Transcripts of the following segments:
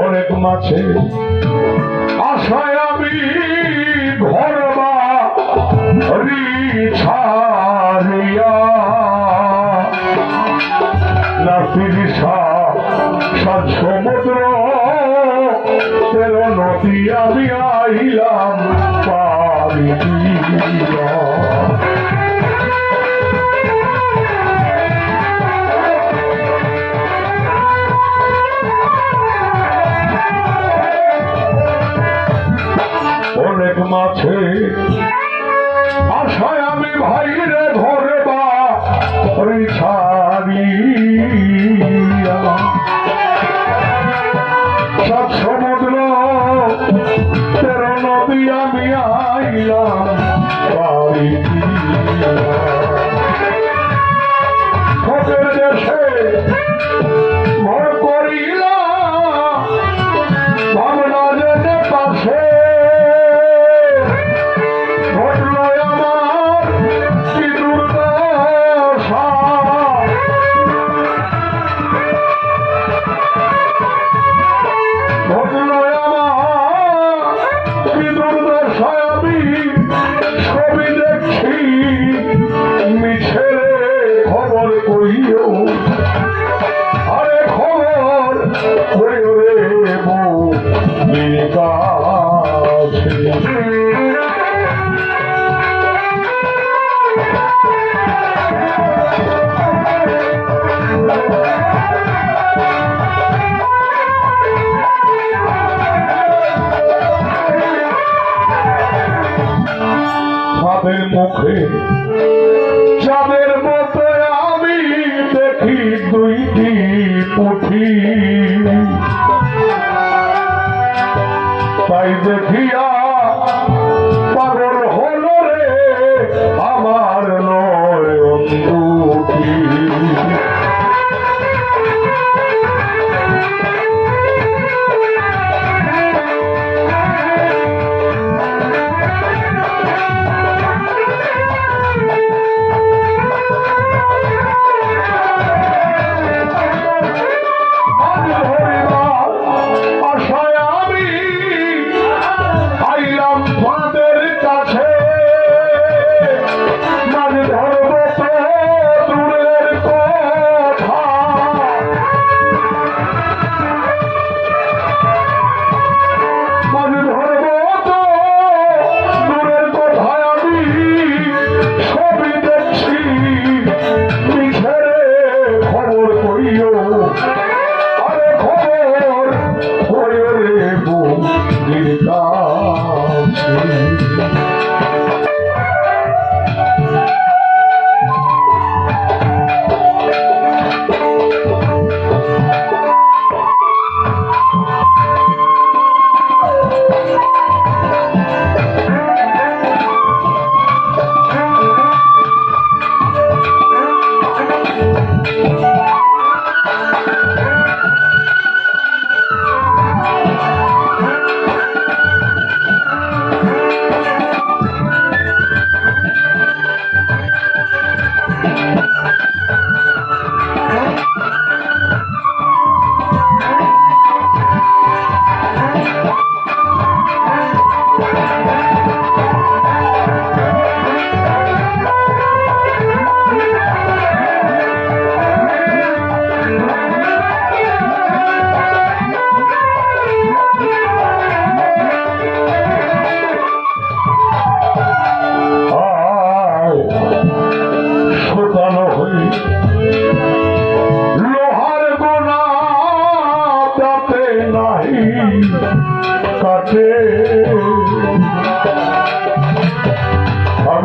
অনেক মাছে আশায় আমি ঘরবা ছাড়িয়া। নাসির সাত সমুদ্র তেল নদী আমি আইলাম পারি ছাড়িয়া। সব সমুদ্র তের নদী আমি আইলাম দেশে দেখিয়া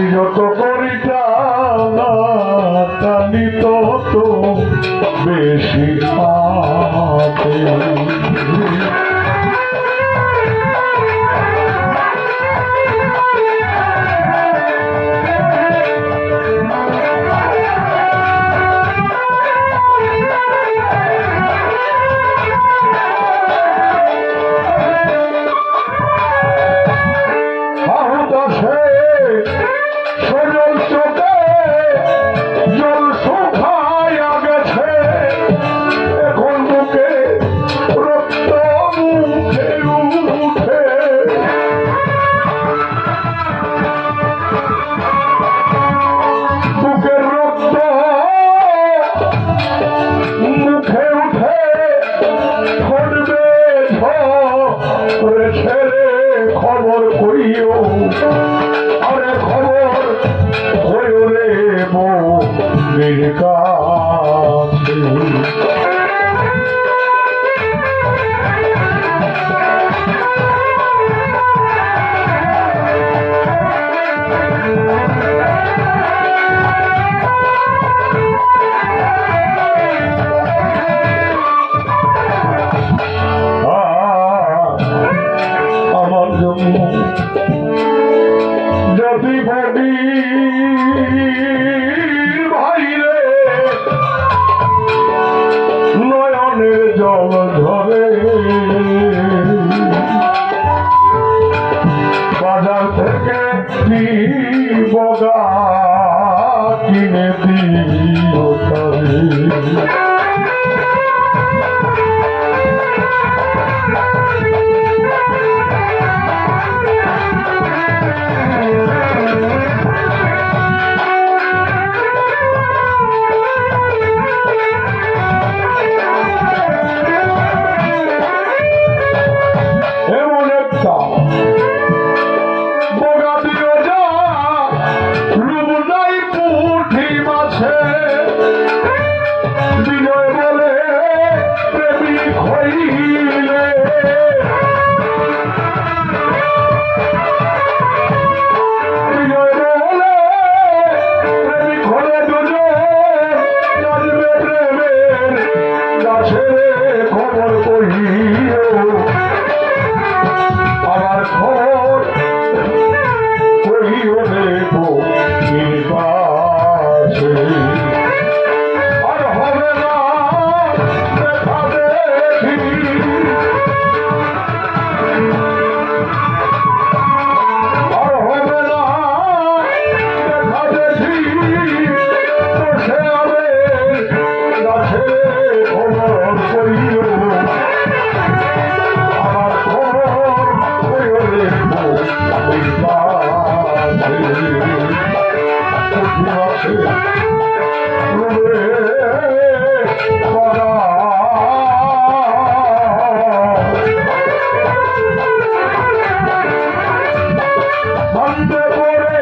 আমি যত করি টানি তত বেশি পাতে your car. বন্দে করে